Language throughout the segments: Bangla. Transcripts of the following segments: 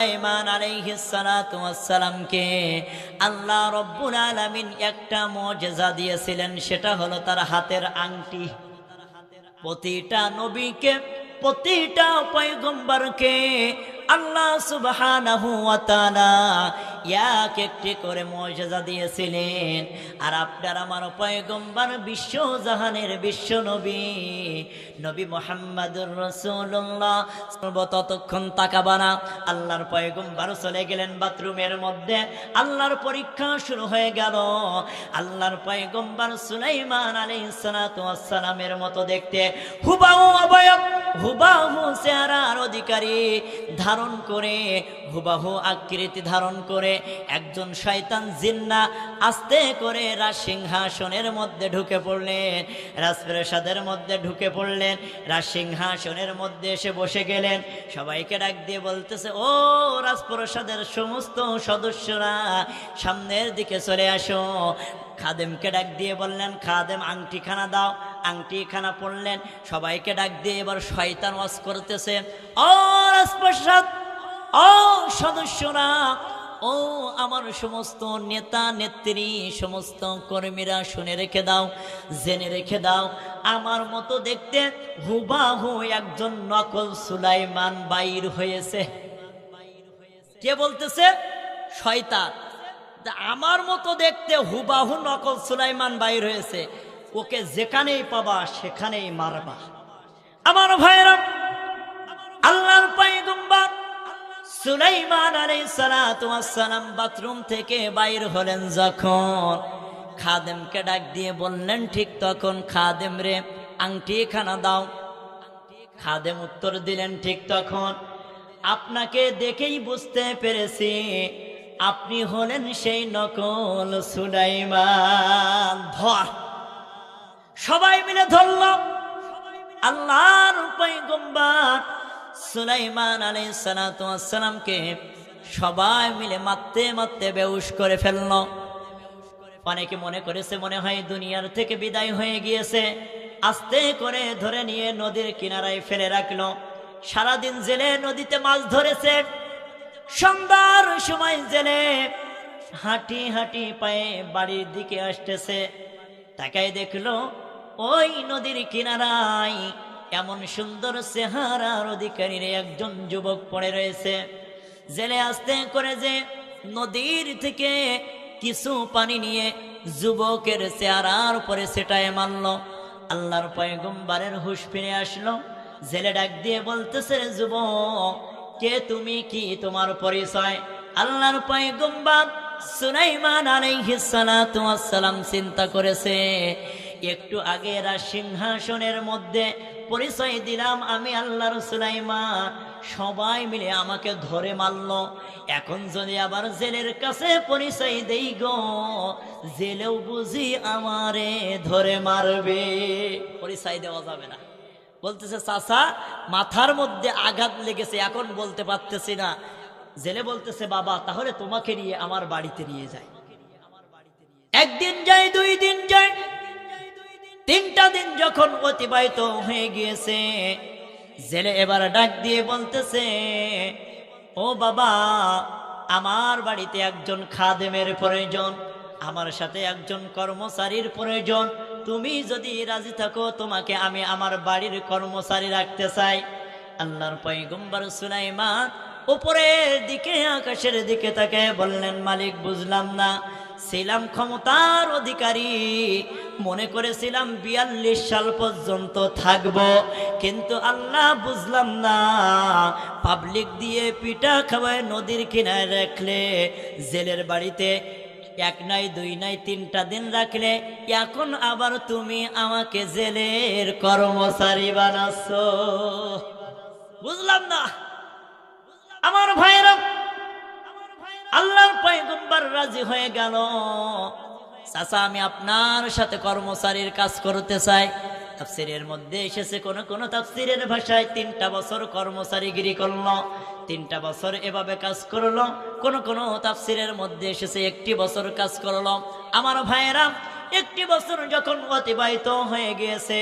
সুলাইমান আল্লাহ রব্বুল আলমিন একটা মজেজা দিয়েছিলেন, সেটা হলো তার হাতের আংটি। প্রতিটা নবীকে, প্রতিটা পয়গম্বরকে আল্লাহ সুবহানাহু ওয়া তাআলা এক একটি করে মর্যাদা দিয়েছিলেন। আর আপনার আমার পয়গম্বর বিশ্ব জাহানের বিশ্ব নবী নবী মোহাম্মদুর রসুল্লাহ ততক্ষণ তাকাবানা আল্লাহর পয়গম্বর চলে গেলেন বাথরুমের মধ্যে। আল্লাহর পরীক্ষা শুরু হয়ে গেল। আল্লাহর পয়গম্বর সুলাইমান আলাইহিস সালাতু ওয়াস সালামের মতো দেখতে হুবাহু অবয়ব। হুবাহু চেহারার অধিকারী ধারণ করে, হুবাহু আকৃতি ধারণ করে, একজন শয়তান জিন্না আস্তে করে রাজসিংহাসনের মধ্যে ঢুকে পড়লেন রাজপ্রাসাদের মধ্যে ঢুকে পড়লেন রাজসিংহাসনের মধ্যে এসে বসে গেলেন, সবাইকে ডাক দিয়ে বলতেছে, ও রাজপ্রাসাদের সমস্ত সদস্যরা, সামনের দিকে চলে আসো। খাদেমকে ডাক দিয়ে বললেন, খাদেম, আংটিখানা দাও। আংটিখানা পড়লেন সবাইকে ডাক দিয়ে এবার শয়তান ওয়াজ করতেছে। ও ও সদস্যরা, ও আমার সমস্ত নেতা, নেত্রী, সমস্ত কর্মীরা শুনে রেখে দাও, জেনে রেখে দাও, আমার মতো দেখতে হুবাহু একজন নকল সুলাইমান বাইর হয়েছে। কে বলতেছে? শয়তান। আমার মতো দেখতে হুবাহু নকল সুলাইমান বাইর হয়েছে। ওকে যেখানেই পাবা, সেখানেই মারবা। আমার ভাইরা আল্লাহর পাইগম্বর সুলাইমান আলাইহিস সালাতু সালাম বাথরুম থেকে বাইর হলেন যখন খাদেমকে ডাক দিয়ে বললেন, ঠিক তখন খাদেম রে, আংটি খানা দাও। খাদেম উত্তর দিলেন, ঠিক তখন। আপনাকে দেখেই বুঝতে পেরেছি, আপনি হলেন সেই নকল সুলাইমান। ধর সবাই মিলে ধরল আল্লাহর উপায় পয়গম্বর সুলাইমান আলাইহিস সালাতু ওয়াস সালামকে সবাই মিলে মারতে মারতে বেউস করে ফেলল। অনেকে মনে করেছে, মনে হয় দুনিয়ার থেকে বিদায় হয়ে গিয়েছে। আস্তে করে ধরে নিয়ে নদীর কিনারায় ফেলে রাখল। সারাদিন জেলে নদীতে মাছ ধরেছে। সন্ধ্যার সময় জেলে হাঁটি হাঁটি পায়ে বাড়ির দিকে আসতেছে। তাকাই দেখল ওই নদীর কিনারায় এমন সুন্দর চেহারার অধিকারীর একজন যুবক পড়ে রয়েছে। জেলে আসতে করে যে নদীর থেকে কিছু পানি নিয়ে যুবকের চেহারার উপরে সেটায় মারল। আল্লাহর পয়গম্বারের হুশ ফিরে আসলো। জেলে ডাক দিয়ে বলতেছে, যুবক, কে তুমি? কি তোমার পরিচয়? আল্লাহর পয়গম্বার সুলাইমান আলাইহিস সালাম চিন্তা করেছে। একটু আগে রাজ সিংহাসনের মধ্যে পরিচয় দিলাম আমি আল্লাহর সুলাইমান সবাই মিলে আমাকে ধরে মারল। এখন যদি আবার জেলের কাছে পরিচয় দেই গো, জেলেও বুঝি আমারে ধরে মারবে। পরিচয় দেওয়া যাবে না। বলতেছে, চাচা, মাথার মধ্যে আঘাত লেগেছে, এখন বলতে পারতেছি না। জেলে বলতেছে, বাবা, তাহলে তোমাকে নিয়ে আমার বাড়িতে নিয়ে যায় একদিন যাই, দুই দিন যাই তিনটা দিন যখন অতিবাহিত হয়ে গিয়েছে, জেলে এবার ডাক দিয়ে বলতেছে, ও বাবা, আমার বাড়িতে একজন খাদেমের প্রয়োজন, আমার সাথে একজন কর্মচারীর প্রয়োজন। তুমি যদি রাজি থাকো, তোমাকে আমি আমার বাড়ির কর্মচারী রাখতে চাই। আল্লাহর পয়গম্বর সুলাইমান উপরের দিকে, আকাশের দিকে তাকে বললেন, মালিক, বুঝলাম না। ছিলাম ক্ষমতার অধিকারী। মনে করেছিলাম বিয়াল্লিশ সাল পর্যন্ত থাকব। কিন্তু আল্লাহ বুঝলাম না পাবলিক দিয়ে পিঠা খাওয়ায় নদীর কিনায় রাখলে, জেলের বাড়িতে এক নাই, দুই নাই, তিনটা দিন রাখলে, এখন আবার তুমি আমাকে জেলের কর্মচারী বানাচ্ছ। বুঝলাম না। আমার ভাইরা রাজি হয়ে গেল। চাচা, আমি আপনার সাথে কর্মচারীর কাজ করতে চাই। তাফসিরের মধ্যে এসেছে কোন কোন তাফসিরের ভাষায় তিনটা বছর কর্মচারীগিরি করল, তিনটা বছর এভাবে কাজ করল, কোন কোন তাফসিরের মধ্যে এসেছে একটি বছর কাজ করল। আমার ভাইয়েরা, একটি বছর যখন অতিবাহিত হয়ে গিয়েছে,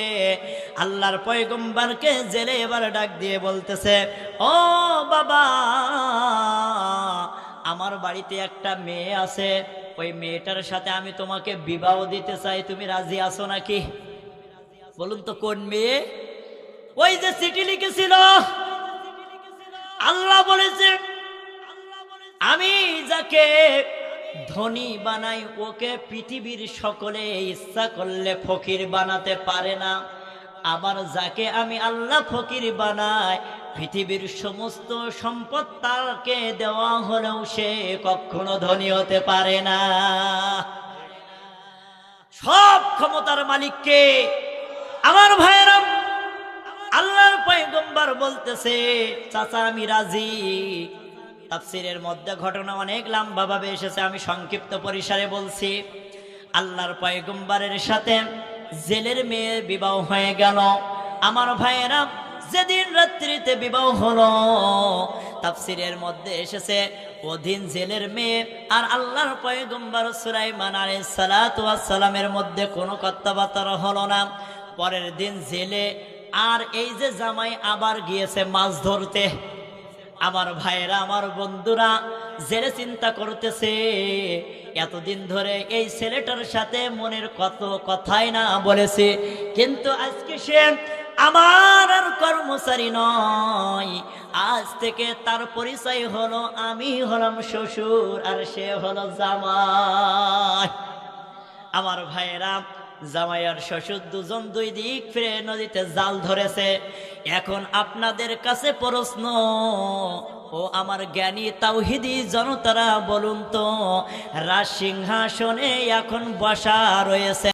আল্লাহর পয়গম্বরকে জেলে এবার ডাক দিয়ে বলতেছে, ও বাবা আমার বাড়িতে একটা মেয়ে আছে, ওই মেয়েটার সাথে আমি তোমাকে বিবাহ দিতে চাই, তুমি রাজি আছো নাকি? বলুন তো কোন মেয়ে? ওই যে চিঠি লিখেছিল। আল্লাহ বলেছে, আমি যাকে ধনী বানাই, ওকে পৃথিবীর সকলে ইচ্ছা করলে ফকির বানাতে পারে না। আবার যাকে আমি আল্লাহ ফকির বানাই পৃথিবীর সমস্ত সম্পদ তাকে দেওয়া হলেও সে কখনো ধনী হতে পারে না। সব ক্ষমতার মালিককে আমার ভাইয়েরা, আল্লাহর পয়গম্বর বলতেছে, চাচা, আমি রাজি। তাফসিরের মধ্যে ঘটনা অনেক লম্বাভাবে এসেছে, আমি সংক্ষিপ্ত পরিসরে বলছি। আল্লাহর পয়গম্বরের সাথে জেলের মেয়ে বিবাহ হয়ে গেল। আমার ভাইয়েরা যেদিন রাত্রিতে বিবাহ হলো, তাফসিরের মধ্যে এসেছে, ওদিন জেলের মেয়ে আর আল্লাহর পয়গম্বর সুলাইমান আলাইহিস সালাতু ওয়াস সালামের মধ্যে কোনো কথাবার্তা হলো না। পরের দিন জেলে আর এই যে জামাই আবার গিয়েছে মাছ ধরতে, আমার ভাইয়েরা, আমার বন্ধুরা জেলে চিন্তা করতেছে, এতদিন ধরে এই ছেলেটার সাথে মনের কত কথাই না বলেছে, কিন্তু আজকে সে আমার আর কর্মচারী নয়। আজ থেকে তার পরিচয় হলো, আমি হলাম শ্বশুর আর সে হলো জামাই। আমার ভাইয়েরা, জামাই আর শ্বশুর দুজন দুই দিক ফিরে নদীতে জাল ধরেছে। এখন আপনাদের কাছে প্রশ্ন, ও আমার জ্ঞানী তাওহিদি জনতারা বলুন তো, রাজ সিংহাসনে এখন বসা রয়েছে।